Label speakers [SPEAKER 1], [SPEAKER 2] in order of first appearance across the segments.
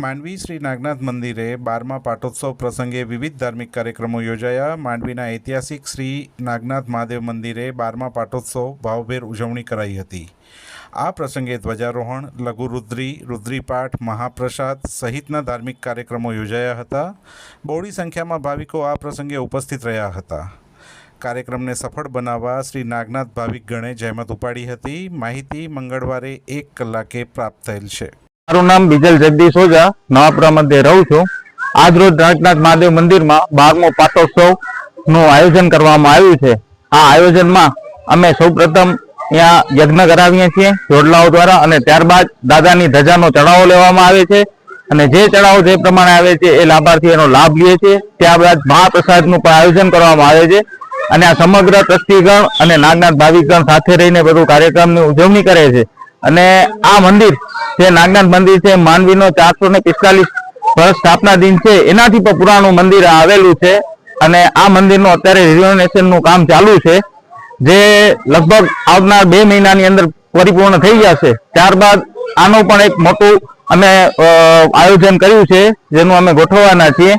[SPEAKER 1] માંડવી શ્રી નાગનાથ મંદિરે બારમા પાટોત્સવ પ્રસંગે વિવિધ ધાર્મિક કાર્યક્રમો યોજાયા. માંડવીના ઐતિહાસિક શ્રી નાગનાથ મહાદેવ મંદિરે બારમા પાટોત્સવ ભાવભેર ઉજવણી કરાઈ હતી. આ પ્રસંગે ધ્વજારોહણ, લઘુરુદ્રી, રુદ્રીપાઠ, મહાપ્રસાદ સહિતના ધાર્મિક કાર્યક્રમો યોજાયા હતા. બહોળી સંખ્યામાં ભાવિકો આ પ્રસંગે ઉપસ્થિત રહ્યા હતા. કાર્યક્રમને સફળ બનાવવા શ્રી નાગનાથ ભાવિક ગણે જહેમત ઉપાડી હતી. માહિતી મંગળવારે એક કલાકે પ્રાપ્ત થયેલ છે.
[SPEAKER 2] મારું નામ બીજલ જગદીશ ઓઝા નવાપુરા મધ્યે રહું છું. આજ રોજ નાગનાથ મહાદેવ મંદિરમાં બારમો પાટોત્સવનું આયોજન કરવામાં આવ્યું છે. આ આયોજનમાં અમે સૌપ્રથમ ત્યાં યજ્ઞ કરાવીએ છીએ જોડલાઓ દ્વારા, અને ત્યારબાદ દાદાની ધજાનો ચડાવો લેવામાં આવે છે. અને જે ચડાવો જે પ્રમાણે આવે છે, એ લાભાર્થી એનો લાભ લે છે. ત્યારબાદ મહાપ્રસાદનું પણ આયોજન કરવામાં આવે છે. અને આ સમગ્ર ટ્રસ્ટીગણ અને નાગનાથ ભાવિકગણ સાથે રહીને બધું કાર્યક્રમની ઉજવણી કરે છે. અને આ મંદિર જે નાગનાથ મંદિર છે, માનવીનો ચારસો ને પિસ્તાલીસ વર્ષ સ્થાપના દિન છે, એનાથી પણ પુરાણું મંદિર આવેલું છે. અને આ મંદિરનું અત્યારે રિનોવેશનનું કામ ચાલુ છે. જે લગભગ આવનાર બે મહિનાની અંદર પરિપૂર્ણ થઈ જશે. ત્યારબાદ આનું પણ એક મોટું અમે આયોજન કર્યું છે, જેનું અમે ગોઠવવાના છીએ.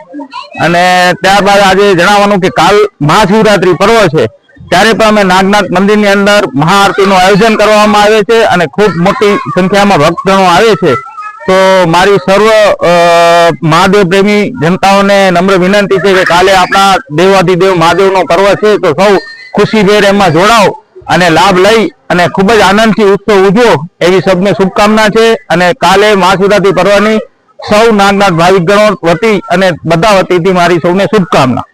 [SPEAKER 2] અને ત્યારબાદ આજે જણાવવાનું કે કાલ મહાશિવરાત્રી પર્વ છે. ત્યારે પણ અમે નાગનાથ મંદિરની અંદર મહાઆરતીનું આયોજન કરવામાં આવે છે અને ખૂબ મોટી સંખ્યામાં ભક્તજનો આવે છે. તો મારી સર્વ મહાદેવ પ્રેમી જનતાઓને નમ્ર વિનંતી છે કે કાલે આપણા દેવાધિદેવ મહાદેવનો પર્વ છે તો સૌ ખુશીભેર એમાં જોડાઓ અને લાભ લઈ અને ખૂબ જ આનંદથી ઉત્સવ ઉજવો એવી સૌને શુભકામના છે અને કાલે મહાશિવરાત્રી પર્વની સૌ નાગનાથ ભાવિકગણો વતી અને બધા વતીથી મારી સૌને શુભકામના.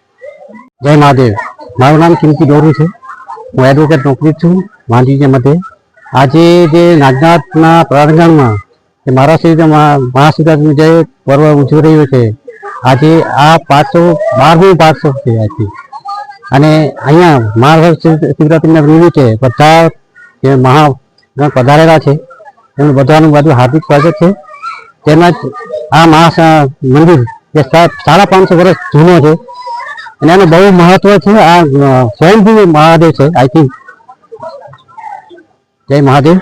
[SPEAKER 3] જય મહાદેવ. મારું નામ કિંમતી ડોરું છે. હું એડવોકેટ નોકરી છું, ગાંધીજી મતે. આજે જે નાગનાથના પ્રાંગણમાં જે મહારાષ્ટ્ર મહાશિવરાત્રિનું જે પર્વ ઉજવી રહ્યું છે, આજે આ પાંચસો, બારમું પાંચસો છે આજથી અને અહીંયા મહારાષ્ટ્ર શિવરાત્રિના નિમિત્તે બધા જે મહાગણ પધારેલા છે એમનું બધાનું બધું હાર્દિક સ્વાગત છે. તેમજ આ મહા, મંદિર જે સાડા પાંચસો વર્ષ જૂનો છે અને એનું બહુ મહત્વ છે. આ સ્વયંભૂ મહાદેવ છે આઈ થિંક જય મહાદેવ.